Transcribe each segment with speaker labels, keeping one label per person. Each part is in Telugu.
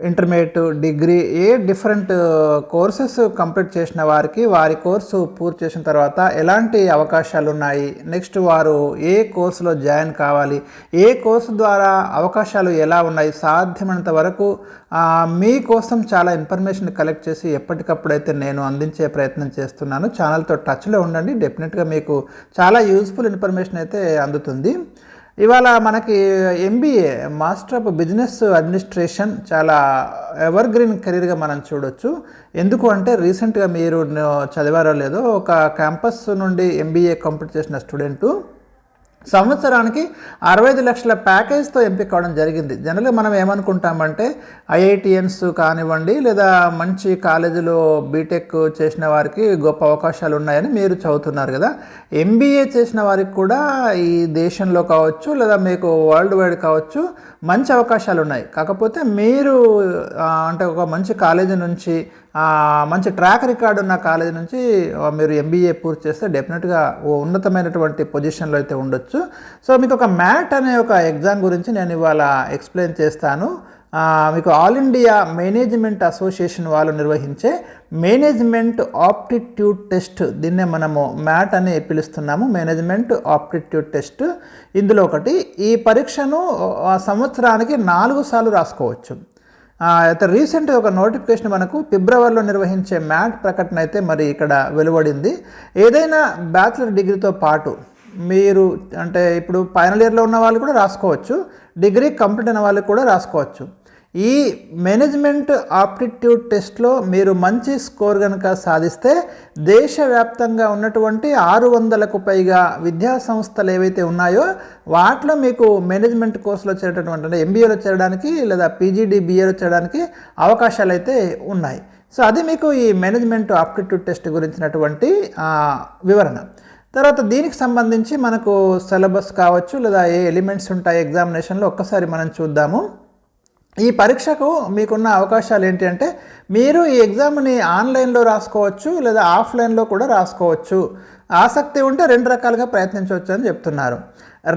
Speaker 1: ఇంటర్మీడియట్ డిగ్రీ ఏ డిఫరెంట్ కోర్సెస్ కంప్లీట్ చేసిన వారికి వారి కోర్సు పూర్తి చేసిన తర్వాత ఎలాంటి అవకాశాలు ఉన్నాయి నెక్స్ట్ వారు ఏ కోర్సులో జాయిన్ కావాలి? ఏ కోర్సు ద్వారా అవకాశాలు ఎలా ఉన్నాయి? సాధ్యమైనంత వరకు మీకోసం చాలా ఇన్ఫర్మేషన్ కలెక్ట్ చేసి ఎప్పటికప్పుడైతే నేను అందించే ప్రయత్నం చేస్తున్నాను. ఛానల్తో టచ్లో ఉండండి. డెఫినెట్గా మీకు చాలా యూస్ఫుల్ ఇన్ఫర్మేషన్ అయితే అందుతుంది. ఇవాళ మనకి MBA master of business administration చాలా ఎవర్ గ్రీన్ కెరీర్గా మనం చూడొచ్చు. ఎందుకు అంటే రీసెంట్గా మీరు చదివారో లేదో ఒక క్యాంపస్ నుండి ఎంబీఏ కంప్లీట్ చేసిన స్టూడెంటు సంవత్సరానికి అరవై ఐదు లక్షల ప్యాకేజ్తో ఎంపిక కావడం జరిగింది. జనరల్గా మనం ఏమనుకుంటామంటే ఐఐటిఎన్స్ కానివ్వండి లేదా మంచి కాలేజీలో బీటెక్ చేసిన వారికి గొప్ప అవకాశాలు ఉన్నాయని మీరు చదువుతున్నారు కదా. ఎంబీఏ చేసిన వారికి కూడా ఈ దేశంలో కావచ్చు లేదా మీకు వరల్డ్ వైడ్ కావచ్చు మంచి అవకాశాలు ఉన్నాయి. కాకపోతే మీరు అంటే ఒక మంచి కాలేజీ నుంచి మంచి ట్రాక్ రికార్డు ఉన్న కాలేజీ నుంచి మీరు ఎంబీఏ పూర్తి చేస్తే డెఫినెట్గా ఓ ఉన్నతమైనటువంటి పొజిషన్లో అయితే ఉండొచ్చు. సో మీకు ఒక మ్యాట్ అనే ఒక ఎగ్జామ్ గురించి నేను ఇవాళ ఎక్స్ప్లెయిన్ చేస్తాను. మీకు ఆల్ ఇండియా మేనేజ్మెంట్ అసోసియేషన్ వాళ్ళు నిర్వహించే మేనేజ్మెంట్ ఆప్టిట్యూడ్ టెస్ట్ దీన్నే మనము మ్యాట్ అని పిలుస్తున్నాము. మేనేజ్మెంట్ ఆప్టిట్యూడ్ టెస్ట్ ఇందులో ఒకటి ఈ పరీక్షను సంవత్సరానికి నాలుగు సార్లు రాసుకోవచ్చు. అయితే రీసెంట్గా ఒక నోటిఫికేషన్ మనకు ఫిబ్రవరిలో నిర్వహించే మ్యాట్ ప్రకటన అయితే మరి ఇక్కడ వెలువడింది. ఏదైనా బ్యాచిలర్ డిగ్రీతో పాటు మీరు అంటే ఇప్పుడు ఫైనల్ ఇయర్లో ఉన్న వాళ్ళు కూడా రాసుకోవచ్చు. డిగ్రీ కంప్లీట్ అయిన వాళ్ళు కూడా రాసుకోవచ్చు. ఈ మేనేజ్మెంట్ ఆప్టిట్యూడ్ టెస్ట్లో మీరు మంచి స్కోర్ కనుక సాధిస్తే దేశవ్యాప్తంగా ఉన్నటువంటి ఆరు వందలకు పైగా విద్యా సంస్థలు ఏవైతే ఉన్నాయో వాటిలో మీకు మేనేజ్మెంట్ కోర్సులో చేరేటటువంటి అంటే ఎంబీఏలో చేరడానికి లేదా పీజీడీ బీఏలో చేరడానికి అవకాశాలు అయితే ఉన్నాయి. సో అది మీకు ఈ మేనేజ్మెంట్ ఆప్టిట్యూడ్ టెస్ట్ గురించినటువంటి వివరణ. తర్వాత దీనికి సంబంధించి మనకు సిలబస్ కావచ్చు లేదా ఏ ఎలిమెంట్స్ ఉంటాయి ఎగ్జామినేషన్లో ఒక్కసారి మనం చూద్దాము. ఈ పరీక్షకు మీకున్న అవకాశాలు ఏంటి అంటే మీరు ఈ ఎగ్జామ్ని ఆన్లైన్లో రాసుకోవచ్చు లేదా ఆఫ్లైన్లో కూడా రాసుకోవచ్చు. ఆసక్తి ఉంటే రెండు రకాలుగా ప్రయత్నించవచ్చు అని చెప్తున్నారు.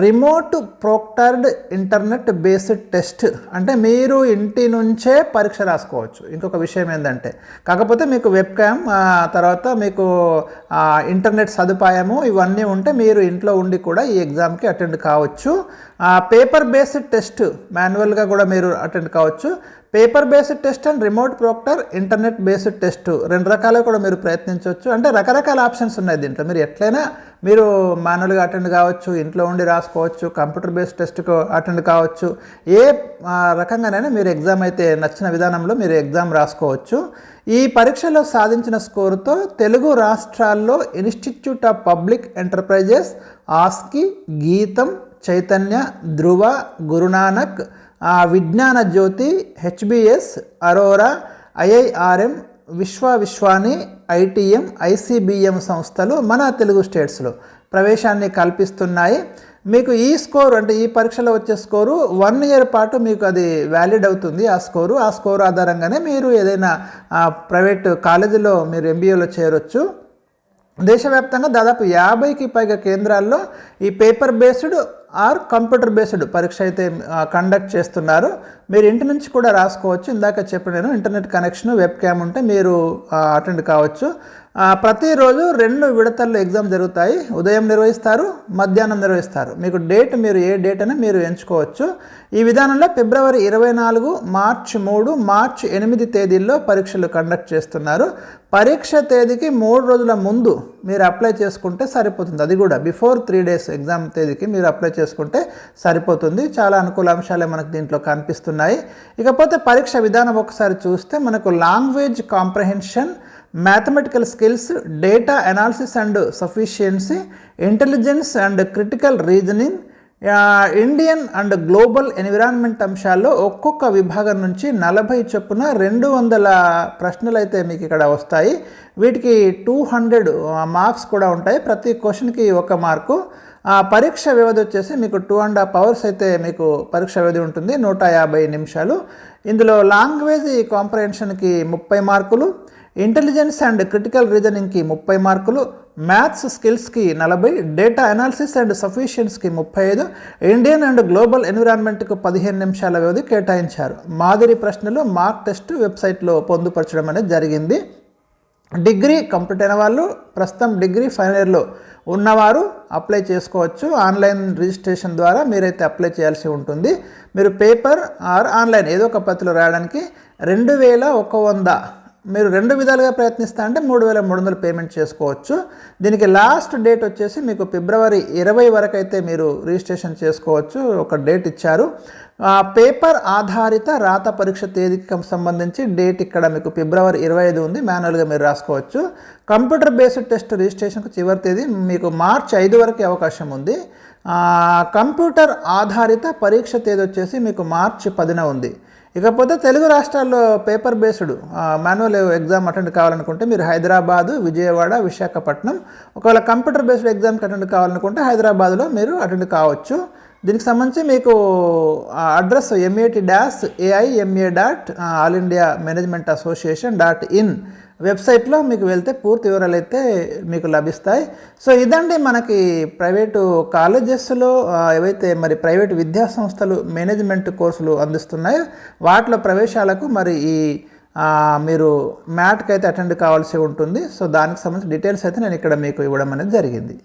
Speaker 1: Remote proctored internet based test అంటే మీరు ఇంటి నుంచే పరీక్ష రాసుకోవచ్చు. ఇంకొక విషయం ఏంటంటే కాకపోతే మీకు వెబ్ క్యామ్ తర్వాత మీకు ఇంటర్నెట్ సదుపాయము ఇవన్నీ ఉంటే మీరు ఇంట్లో ఉండి కూడా ఈ ఎగ్జామ్కి అటెండ్ కావచ్చు. పేపర్ బేస్డ్ టెస్ట్ మాన్యువల్గా కూడా మీరు అటెండ్ కావచ్చు. Paper based test and remote proctor internet based test రెండు రకాలుగా కూడా మీరు ప్రయత్నించవచ్చు. అంటే రకరకాల ఆప్షన్స్ ఉన్నాయి దీంట్లో. మీరు ఎట్లయినా మీరు మాన్యువల్గా అటెండ్ కావచ్చు ఇంట్లో ఉండి రాసుకోవచ్చు కంప్యూటర్ బేస్డ్ టెస్ట్కు అటెండ్ కావచ్చు ఏ రకంగానైనా మీరు ఎగ్జామ్ అయితే నచ్చిన విధానంలో మీరు ఎగ్జామ్ రాసుకోవచ్చు. ఈ పరీక్షలో సాధించిన స్కోరుతో తెలుగు రాష్ట్రాల్లో institute of public enterprises ASCI GITAM Chaitanya Dhruva Guru Nanak విజ్ఞాన జ్యోతి హెచ్బిఎస్ అరోరా ఐఐఆర్ఎం విశ్వ విశ్వాని ఐటీఎం ఐసీబీఎం సంస్థలు మన తెలుగు స్టేట్స్లో ప్రవేశాన్ని కల్పిస్తున్నాయి. మీకు ఈ స్కోర్ అంటే ఈ పరీక్షలో వచ్చే స్కోరు వన్ ఇయర్ పాటు మీకు అది వ్యాలిడ్ అవుతుంది ఆ స్కోరు. ఆ స్కోర్ ఆధారంగానే మీరు ఏదైనా ప్రైవేట్ కాలేజీలో మీరు ఎంబీఏలో చేరొచ్చు. దేశవ్యాప్తంగా దాదాపు యాభైకి పైగా కేంద్రాల్లో ఈ paper based or computer based పరీక్ష అయితే కండక్ట్ చేస్తున్నారు. మీరు ఇంటి నుంచి కూడా రాసుకోవచ్చు. ఇందాక చెప్పిన నేను ఇంటర్నెట్ కనెక్షన్ వెబ్ క్యామ్ ఉంటే మీరు అటెండ్ కావచ్చు. ప్రతిరోజు రెండు విడతల్లో ఎగ్జామ్ జరుగుతాయి. ఉదయం నిర్వహిస్తారు మధ్యాహ్నం నిర్వహిస్తారు. మీకు డేట్ మీరు ఏ డేట్ అయినా మీరు ఎంచుకోవచ్చు. ఈ విధానంలో ఫిబ్రవరి ఇరవై నాలుగు మార్చ్ మూడు మార్చ్ ఎనిమిది తేదీల్లో పరీక్షలు కండక్ట్ చేస్తున్నారు. పరీక్ష తేదీకి మూడు రోజుల ముందు మీరు అప్లై చేసుకుంటే సరిపోతుంది. అది కూడా బిఫోర్ త్రీ డేస్ ఎగ్జామ్ తేదీకి మీరు అప్లై చేసుకుంటే సరిపోతుంది. చాలా అనుకూల అంశాలే మనకు దీంట్లో కనిపిస్తున్నాయి. ఇకపోతే పరీక్ష విధానం ఒకసారి చూస్తే మనకు language comprehension mathematical skills data analysis and sufficiency intelligence and critical reasoning Indian and global environment అంశాల్లో ఒక్కొక్క విభాగం నుంచి నలభై చొప్పున రెండు వందల ప్రశ్నలు అయితే మీకు ఇక్కడ వస్తాయి. వీటికి టూ హండ్రెడ్ మార్క్స్ కూడా ఉంటాయి. ప్రతి క్వశ్చన్కి ఒక మార్కు. ఆ పరీక్ష వ్యవధి వచ్చేసి మీకు టూ అండ్ హాఫ్ అవర్స్ అయితే మీకు పరీక్ష వ్యవధి ఉంటుంది నూట యాభై నిమిషాలు. ఇందులో లాంగ్వేజ్ కాంప్రహెన్షన్కి ముప్పై మార్కులు ఇంటెలిజెన్స్ అండ్ క్రిటికల్ రీజనింగ్కి ముప్పై మార్కులు మ్యాథ్స్ స్కిల్స్కి నలభై డేటా అనాలిసిస్ అండ్ సఫిషియన్స్కి ముప్పై ఐదు ఇండియన్ అండ్ గ్లోబల్ ఎన్విరాన్మెంట్కు పదిహేను నిమిషాల వ్యవధి కేటాయించారు. మాదిరి ప్రశ్నలు మార్క్ టెస్ట్ వెబ్సైట్లో పొందుపరచడం అనేది జరిగింది. డిగ్రీ కంప్లీట్ అయిన వాళ్ళు ప్రస్తుతం డిగ్రీ ఫైనల్ ఇయర్లో ఉన్నవారు అప్లై చేసుకోవచ్చు. ఆన్లైన్ రిజిస్ట్రేషన్ ద్వారా మీరైతే అప్లై చేయాల్సి ఉంటుంది. మీరు పేపర్ ఆర్ ఆన్లైన్ ఏదో ఒక పద్ధతిలో రాయడానికి రెండు వేల ఒక వంద మీరు రెండు విధాలుగా ప్రయత్నిస్తా అంటే మూడు వేల మూడు వందలు పేమెంట్ చేసుకోవచ్చు. దీనికి లాస్ట్ డేట్ వచ్చేసి మీకు ఫిబ్రవరి ఇరవై వరకు అయితే మీరు రిజిస్ట్రేషన్ చేసుకోవచ్చు. ఒక డేట్ ఇచ్చారు. ఆ, పేపర్ ఆధారిత రాత పరీక్ష తేదీకి సంబంధించి డేట్ ఇక్కడ మీకు ఫిబ్రవరి ఇరవై ఐదు ఉంది. మాన్యువల్గా మీరు రాసుకోవచ్చు. కంప్యూటర్ బేస్డ్ టెస్ట్ రిజిస్ట్రేషన్కి చివరి తేదీ మీకు మార్చి ఐదు వరకు అవకాశం ఉంది. కంప్యూటర్ ఆధారిత పరీక్ష తేదీ వచ్చేసి మీకు మార్చి పదిన ఉంది. ఇకపోతే తెలుగు రాష్ట్రాల్లో paper based manual exam attend కావాలనుకుంటే మీరు హైదరాబాదు విజయవాడ విశాఖపట్నం ఒకవేళ కంప్యూటర్ బేస్డ్ ఎగ్జామ్కి అటెండ్ కావాలనుకుంటే హైదరాబాద్లో మీరు అటెండ్ కావచ్చు. దీనికి సంబంధించి మీకు address MAT dash AIMA dot all India management association dot in వెబ్సైట్లో మీకు వెళ్తే పూర్తి వివరాలు అయితే మీకు లభిస్తాయి. సో ఇదండి మనకి ప్రైవేటు కాలేజెస్లో ఏవైతే మరి ప్రైవేట్ విద్యా సంస్థలు మేనేజ్మెంట్ కోర్సులు అందిస్తున్నాయో వాటిలో ప్రవేశాలకు మరి ఈ మీరు మ్యాట్కి అయితే అటెండ్ కావాల్సి ఉంటుంది. సో దానికి సంబంధించిన డీటెయిల్స్ అయితే నేను ఇక్కడ మీకు ఇవ్వడం అనేది జరిగింది.